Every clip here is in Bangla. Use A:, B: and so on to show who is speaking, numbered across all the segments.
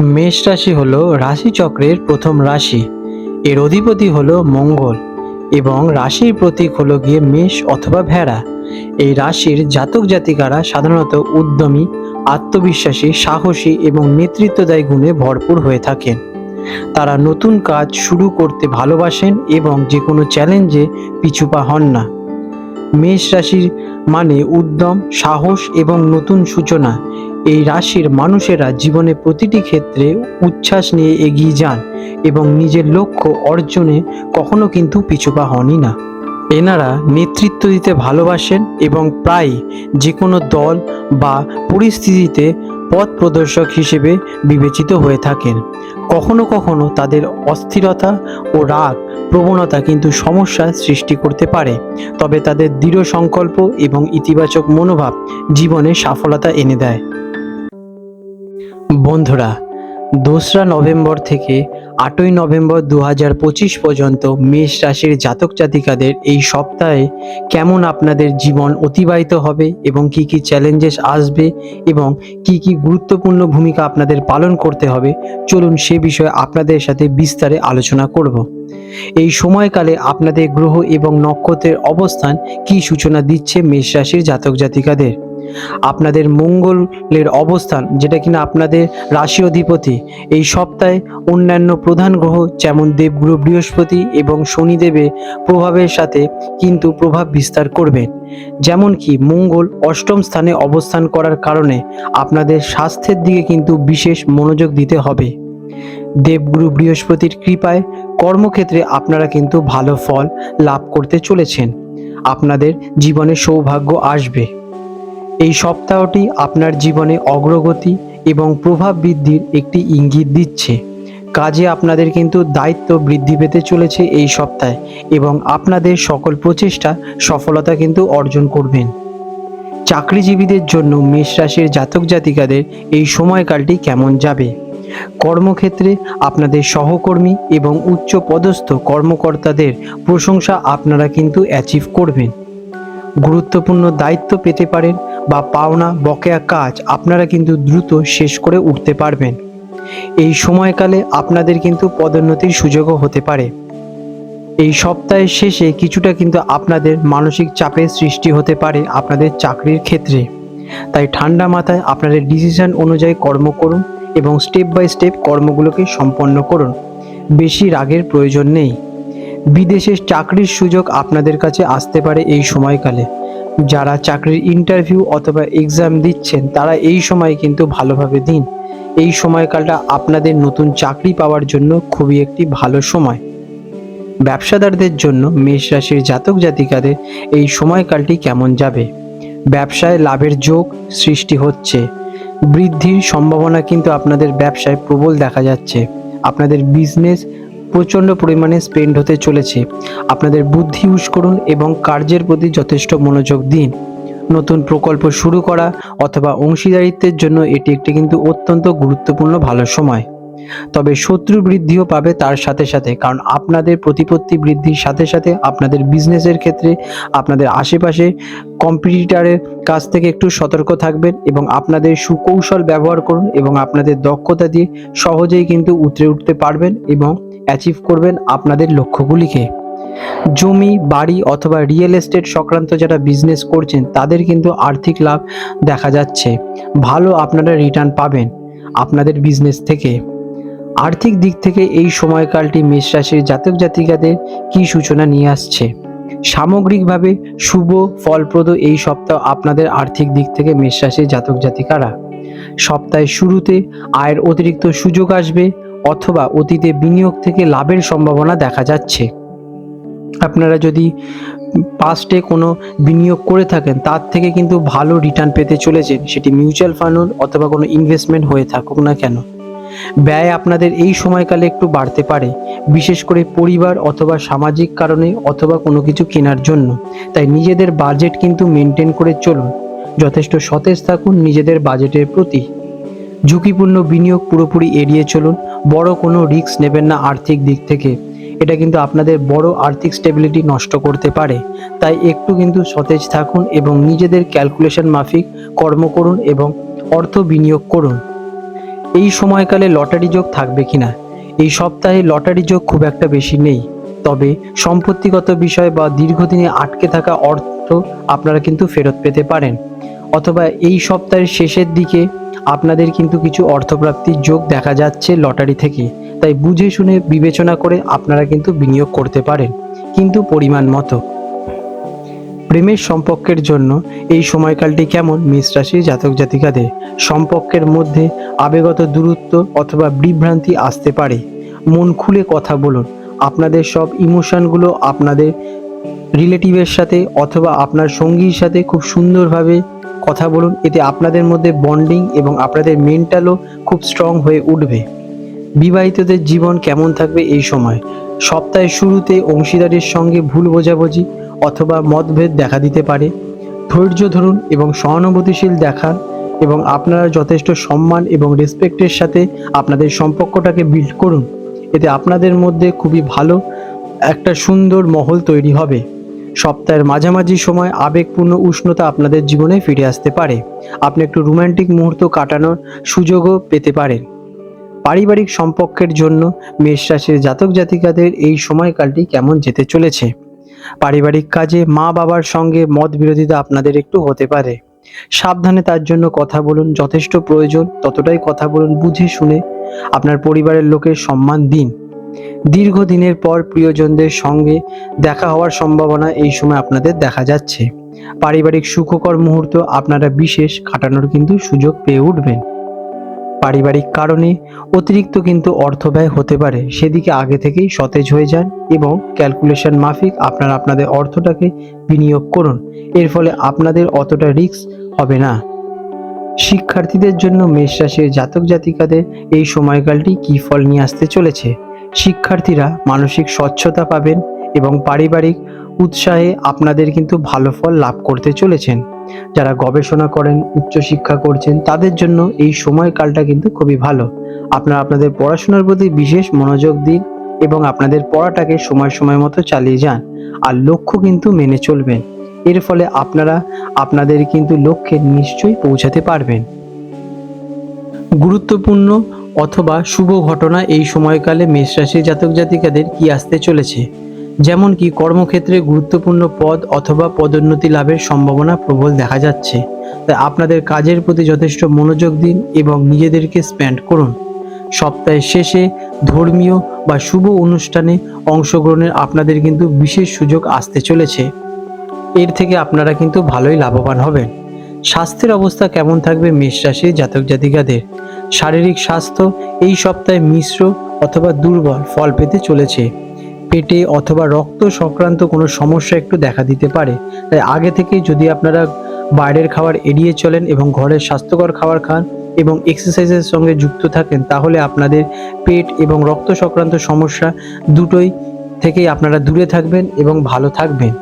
A: মেষ রাশি হলো রাশিচক্রের প্রথম রাশি। এর অধিপতি হলো মঙ্গল এবং রাশির প্রতীক হলো গিয়ে মেষ অথবা ভেড়া। এই রাশির জাতক জাতিকারা সাধারণত উদ্যমী, আত্মবিশ্বাসী, সাহসী এবং নেতৃত্বদায়ী গুণে ভরপুর হয়ে থাকেন। তারা নতুন কাজ শুরু করতে ভালোবাসেন এবং যে কোনো চ্যালেঞ্জে পিছুপা হন না। মেষ রাশির মানে উদ্যম, সাহস এবং নতুন সূচনা। এই রাশির মানুষেরা জীবনে প্রতিটি ক্ষেত্রে উচ্ছ্বাস নিয়ে এগিয়ে যান এবং নিজের লক্ষ্য অর্জনে কখনো কিন্তু পিছুপা হনই না। এনারা নেতৃত্ব দিতে ভালোবাসেন এবং প্রায় যে কোনো দল বা পরিস্থিতিতে পথ প্রদর্শক হিসেবে বিবেচিত হয়ে থাকেন। কখনো কখনো তাদের অস্থিরতা ও রাগ, প্রবণতা কিন্তু সমস্যার সৃষ্টি করতে পারে। তবে তাদের দৃঢ় সংকল্প এবং ইতিবাচক মনোভাব জীবনে সফলতা এনে দেয়। বন্ধুরা, দোসরা নভেম্বর থেকে আটই নভেম্বর দু হাজার পঁচিশ পর্যন্ত মেষ রাশির জাতক জাতিকাদের এই সপ্তাহে কেমন আপনাদের জীবন অতিবাহিত হবে এবং কি কি চ্যালেঞ্জেস আসবে এবং কি কি গুরুত্বপূর্ণ ভূমিকা আপনাদের পালন করতে হবে, চলুন সে বিষয়ে আপনাদের সাথে বিস্তারে আলোচনা করব। এই সময়কালে আপনাদের গ্রহ এবং নক্ষত্রের অবস্থান কি সূচনা দিচ্ছে মেষ রাশির জাতক জাতিকাদের? আপনাদের মঙ্গলের অবস্থান, যেটা কিনা আপনাদের রাশি অধিপতি। এই সপ্তাহে অন্যান্য প্রধান গ্রহ, যেমন দেবগুরু বৃহস্পতি এবং শনিদেবের প্রভাবের সাথে কিন্তু প্রভাব বিস্তার করবেন যেমন কি, মঙ্গল অষ্টম স্থানে অবস্থান করার কারণে আপনাদের স্বাস্থ্যের দিকে কিন্তু বিশেষ মনোযোগ দিতে হবে। দেবগুরু বৃহস্পতির কৃপায় কর্মক্ষেত্রে আপনারা কিন্তু ভালো ফল লাভ করতে চলেছেন। আপনাদের জীবনে সৌভাগ্য আসবে। এই সপ্তাহটি আপনার জীবনে অগ্রগতি এবং প্রভাব বৃদ্ধির একটি ইঙ্গিত দিচ্ছে। কাজে আপনাদের কিন্তু দায়িত্ব বৃদ্ধি পেতে চলেছে এই সপ্তাহে এবং আপনাদের সকল প্রচেষ্টা সফলতা কিন্তু অর্জন করবেন। চাকরিজীবীদের জন্য মেষ রাশির জাতক জাতিকাদের এই সময়কালটি কেমন যাবে? কর্মক্ষেত্রে আপনাদের সহকর্মী এবং উচ্চ পদস্থ কর্মকর্তাদের প্রশংসা আপনারা কিন্তু অ্যাচিভ করবেন। গুরুত্বপূর্ণ দায়িত্ব পেতে পারেন বা পাওনা, বকেয়া কাজ আপনারা কিন্তু দ্রুত শেষ করে উঠতে পারবেন। এই সময়কালে আপনাদের কিন্তু পদোন্নতির সুযোগও হতে পারে। এই সপ্তাহের শেষে কিছুটা কিন্তু আপনাদের মানসিক চাপের সৃষ্টি হতে পারে আপনাদের চাকরির ক্ষেত্রে। তাই ঠান্ডা মাথায় আপনাদের ডিসিশন অনুযায়ী কর্ম করুন এবং স্টেপ বাই স্টেপ কর্মগুলোকে সম্পন্ন করুন। বেশি রাগের প্রয়োজন নেই। বিদেশে চাকরির সুযোগ আপনাদের কাছে আসতে পারে এই সময়কালে। যারা চাকরির ইন্টারভিউ অথবা এক্সাম দিচ্ছেন, তারা এই সময় কিন্তু ভালোভাবে দিন। এই সময়কালটা আপনাদের নতুন চাকরি পাওয়ার জন্য খুবই একটি ভালো সময়। ব্যবসাদারদের জন্য মেষ রাশির জাতক জাতিকাদের এই সময়কালটি কেমন যাবে? ব্যবসায় লাভের যোগ সৃষ্টি হচ্ছে। বৃদ্ধির সম্ভাবনা কিন্তু আপনাদের ব্যবসায় প্রবল দেখা যাচ্ছে। আপনাদের বিজনেস প্রচণ্ড পরিমাণে স্পেন্ড হতে চলেছে। আপনাদের বুদ্ধি ইউজ করুন এবং কার্যের প্রতি যথেষ্ট মনোযোগ দিন। নতুন প্রকল্প শুরু করা অথবা অংশীদারিত্বের জন্য এটি একটি কিন্তু অত্যন্ত গুরুত্বপূর্ণ ভালো সময়। তবে শত্রু বৃদ্ধিও পাবে তার সাথে সাথে, কারণ আপনাদের প্রতিপত্তি বৃদ্ধির সাথে সাথে আপনাদের বিজনেসের ক্ষেত্রে আপনাদের আশেপাশে কম্পিটিটারের কাছ থেকে একটু সতর্ক থাকবেন এবং আপনাদের সুকৌশল ব্যবহার করুন এবং আপনাদের দক্ষতা দিয়ে সহজেই কিন্তু উতরে উঠতে পারবেন এবং অ্যাচিভ করবেন আপনাদের লক্ষ্যগুলিকে। জমি, বাড়ি অথবা রিয়েল এস্টেট সংক্রান্ত যারা বিজনেস করছেন, তাদের কিন্তু আর্থিক লাভ দেখা যাচ্ছে। ভালো আপনারা রিটার্ন পাবেন আপনাদের বিজনেস থেকে। আর্থিক দিক থেকে এই সময়কালটি মেষ রাশির জাতক জাতিকাদের কি সূচনা নিয়ে আসছে? সামগ্রিকভাবে শুভ, ফলপ্রদ এই সপ্তাহ আপনাদের আর্থিক দিক থেকে মেষ রাশির জাতক জাতিকারা। সপ্তাহের শুরুতে আয়ের অতিরিক্ত সুযোগ আসবে অথবা অতীতে বিনিয়োগ থেকে লাভের সম্ভাবনা দেখা যাচ্ছে। আপনারা যদি পাস্টে কোনো বিনিয়োগ করে থাকেন, তার থেকে কিন্তু ভালো রিটার্ন পেতে চলেছেন। সেটি মিউচুয়াল ফান্ড অথবা কোনো ইনভেস্টমেন্ট হয়ে থাকুক না কেন। ব্যয় আপনাদের এই সময়কালে একটু বাড়তে পারে, বিশেষ করে পরিবার অথবা সামাজিক কারণে অথবা কোনো কিছু কেনার জন্য। তাই নিজেদের বাজেট কিন্তু মেনটেন করে চলুন। যথেষ্ট সতেজ থাকুন নিজেদের বাজেটের প্রতি। ঝুঁকিপূর্ণ বিনিয়োগ পুরোপুরি এড়িয়ে চলুন, বড় কোনো রিস্ক নেবেন না আর্থিক দিক থেকে। এটা কিন্তু আপনাদের বড় আর্থিক স্টেবিলিটি নষ্ট করতে পারে। তাই একটু কিন্তু সতেজ থাকুন এবং নিজেদের ক্যালকুলেশন মাফিক কর্ম করুন এবং অর্থ বিনিয়োগ করুন। এই সময়কালে লটারি যোগ থাকবে কিনা? এই সপ্তাহে লটারি যোগ খুব একটা বেশি নেই। তবে সম্পত্তিগত বিষয় বা দীর্ঘদিনে আটকে থাকা অর্থ আপনারা কিন্তু ফেরত পেতে পারেন। অথবা এই সপ্তাহের শেষের দিকে আপনাদের কিন্তু কিছু অর্থপ্রাপ্তির যোগ দেখা যাচ্ছে লটারি থেকে। তাই বুঝে শুনে বিবেচনা করে আপনারা কিন্তু বিনিয়োগ করতে পারেন। কিন্তু পরিমাণ মতো। প্রেমের সম্পর্কের জন্য এই সময়কালটি কেমন মেষ রাশির জাতক জাতিকাদের? সম্পর্কের মধ্যে আবেগত দূরত্ব অথবা বিভ্রান্তি আসতে পারে। মন খুলে কথা বলুন। আপনাদের সব ইমোশনগুলো আপনাদের রিলেটিভের সাথে অথবা আপনার সঙ্গীর সাথে খুব সুন্দরভাবে কথা বলুন। এতে আপনাদের মধ্যে বন্ডিং এবং আপনাদের মেন্টালও খুব স্ট্রং হয়ে উঠবে। বিবাহিতদের জীবন কেমন থাকবে এই সময়? সপ্তাহের শুরুতে অংশীদারের সঙ্গে ভুল বোঝাবুঝি অথবা মতভেদ দেখা দিতে পারে। ধৈর্য ধরুন এবং সহানুভূতিশীল দেখান এবং আপনারা যথেষ্ট সম্মান এবং রেসপেক্টের সাথে আপনাদের সম্পর্কটাকে বিল্ড করুন। এতে আপনাদের মধ্যে খুবই ভালো একটা সুন্দর মহল তৈরি হবে। সপ্তাহের মাঝামাঝি সময় আবেগপূর্ণ উষ্ণতা আপনাদের জীবনে ফিরে আসতে পারে। আপনি একটু রোমান্টিক মুহূর্ত কাটানোর সুযোগও পেতে পারেন। পারিবারিক সম্পর্কের জন্য মেষ রাশির জাতক জাতিকাদের এই সময়কালটি কেমন যেতে চলেছে? পারিবারিক কাজে মা বাবার সঙ্গে মত বিরোধিতা আপনাদের একটু হতে পারে। সাবধানে তার জন্য কথা বলুন, যথেষ্ট প্রয়োজন, ততটাই কথা বলুন, বুঝে শুনে আপনার পরিবারের লোকের সম্মান দিন। দীর্ঘদিনের পর প্রিয়জনদের সঙ্গে দেখা হওয়ার সম্ভাবনা এই সময় আপনাদের দেখা যাচ্ছে। পারিবারিক সুখকর মুহূর্ত আপনারা বিশেষ কাটানোর কিন্তু সুযোগ পেয়ে উঠবেন। পারিবারিক কারণে অতিরিক্ত কিন্তু অর্থ ব্যয় হতে পারে। সেদিকে আগে থেকেই সতেজ হয়ে যান এবং ক্যালকুলেশন মাফিক আপনারা আপনাদের অর্থটাকে বিনিয়োগ করুন। এর ফলে আপনাদের অতটা রিস্ক হবে না। শিক্ষার্থীদের জন্য মেষ রাশির জাতক জাতিকাদের এই সময়কালটি কী ফল নিয়ে আসতে চলেছে? শিক্ষার্থীরা মানসিক স্বচ্ছতা পাবেন এবং পারিবারিক উৎসাহে আপনাদের কিন্তু ভালো ফল লাভ করতে চলেছেন। যারা গবেষণা করেন উচ্চশিক্ষা করছেন, তাদের জন্য এই সময়কালটা কিন্তু খুবই ভালো। আপনারা আপনাদের পড়াশোনার প্রতি বিশেষ মনোযোগ দিন এবং আপনাদের পড়াটাকে সময় সময় মতো চালিয়ে যান। আর লক্ষ্য কিন্তু মেনে চলবেন। এর ফলে আপনারা, আপনাদের কিন্তু লক্ষ্যে নিশ্চয়ই পৌঁছাতে পারবেন। গুরুত্বপূর্ণ অথবা শুভ ঘটনা এই সময়কালে মেষ রাশির জাতক জাতিকাদের কি আসতে চলেছে? যেমন কি কর্মক্ষেত্রে গুরুত্বপূর্ণ পদ অথবা পদোন্নতি লাভের সম্ভাবনা প্রবল দেখা যাচ্ছে। তাই আপনাদের কাজের প্রতি যথেষ্ট মনোযোগ দিন এবং নিজেদেরকে স্প্যান্ড করুন। সপ্তাহের শেষে ধর্মীয় বা শুভ অনুষ্ঠানে অংশগ্রহণের আপনাদের কিন্তু বিশেষ সুযোগ আসতে চলেছে। এর থেকে আপনারা কিন্তু ভালোই লাভবান হবেন। স্বাস্থ্যের অবস্থা কেমন থাকবে মেষ রাশির জাতক জাতিকাদের? শারীরিক স্বাস্থ্য এই সপ্তাহে মিশ্র অথবা দুর্বল ফল পেতে চলেছে। পেটে অথবা রক্ত সংক্রান্ত কোনো সমস্যা একটু দেখা দিতে পারে। তাই আগে থেকে যদি আপনারা বাইরের খাবার এড়িয়ে চলেন এবং ঘরের স্বাস্থ্যকর খাবার খান এবং এক্সারসাইজের সঙ্গে যুক্ত থাকেন, তাহলে আপনাদের পেট এবং রক্ত সংক্রান্ত সমস্যা দুটোই থেকেই আপনারা দূরে থাকবেন এবং ভালো থাকবেন।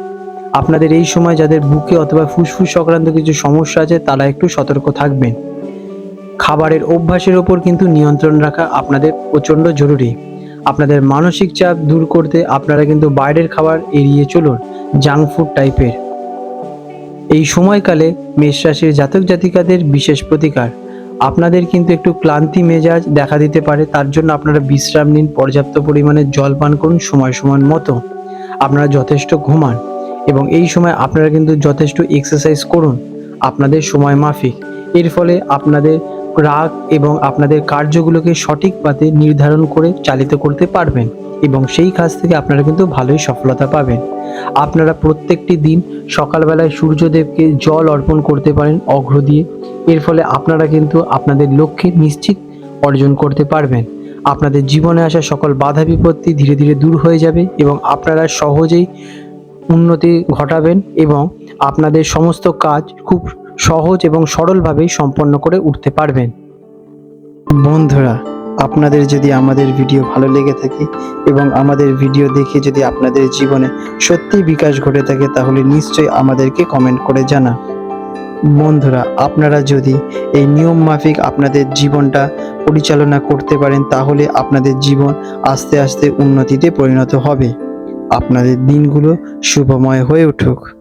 A: আপনাদের এই সময় যাদের বুকে অথবা ফুসফুস সংক্রান্ত কিছু সমস্যা আছে, তারা একটু সতর্ক থাকবেন। খাবারের অভ্যাসের ওপর কিন্তু নিয়ন্ত্রণ রাখা আপনাদের প্রচণ্ড জরুরি। আপনাদের মানসিক চাপ দূর করতে আপনারা কিন্তু বাইরের খাবার এড়িয়ে চলুন জাঙ্ক ফুড টাইপের এই সময়কালে মেষ রাশির জাতক জাতিকাদের বিশেষ প্রতিকার। আপনাদের কিন্তু একটু ক্লান্তি মেজাজ দেখা দিতে পারে, তার জন্য আপনারা বিশ্রাম নিন, পর্যাপ্ত পরিমাণে জল পান করুন, সময় সময় মতো। আপনারা যথেষ্ট ঘুমান এবং এই সময় আপনারা কিন্তু যথেষ্ট এক্সারসাইজ করুন। আপনাদের সময় মাফিক। এর ফলে আপনাদের রাগ এবং আপনাদের কার্যগুলোকে সঠিক পাতে নির্ধারণ করে চালিত করতে পারবেন এবং সেই কাজ থেকে আপনারা কিন্তু ভালোই সফলতা পাবেন। আপনারা প্রত্যেকটি দিন সকালবেলায় সূর্যদেবকে জল অর্পণ করতে পারেন অঘ্র দিয়ে। এর ফলে আপনারা কিন্তু আপনাদের লক্ষ্যে নিশ্চিত অর্জন করতে পারবেন। আপনাদের জীবনে আসা সকল বাধা বিপত্তি ধীরে ধীরে দূর হয়ে যাবে এবং আপনারা সহজেই উন্নতি ঘটাবেন এবং আপনাদের সমস্ত কাজ খুব সহজ এবং সরলভাবেই সম্পন্ন করে উঠতে পারবেন। বন্ধুরা, আপনাদের যদি আমাদের ভিডিও ভালো লেগে থাকে এবং আমাদের ভিডিও দেখে যদি আপনাদের জীবনে সত্যিই বিকাশ ঘটে থাকে, তাহলে নিশ্চয়ই আমাদেরকে কমেন্ট করে জানা বন্ধুরা, আপনারা যদি এই নিয়ম মাফিক আপনাদের জীবনটা পরিচালনা করতে পারেন, তাহলে আপনাদের জীবন আস্তে আস্তে উন্নতিতে পরিণত হবে। আপনাদের দিনগুলো শুভময় হয়ে উঠুক।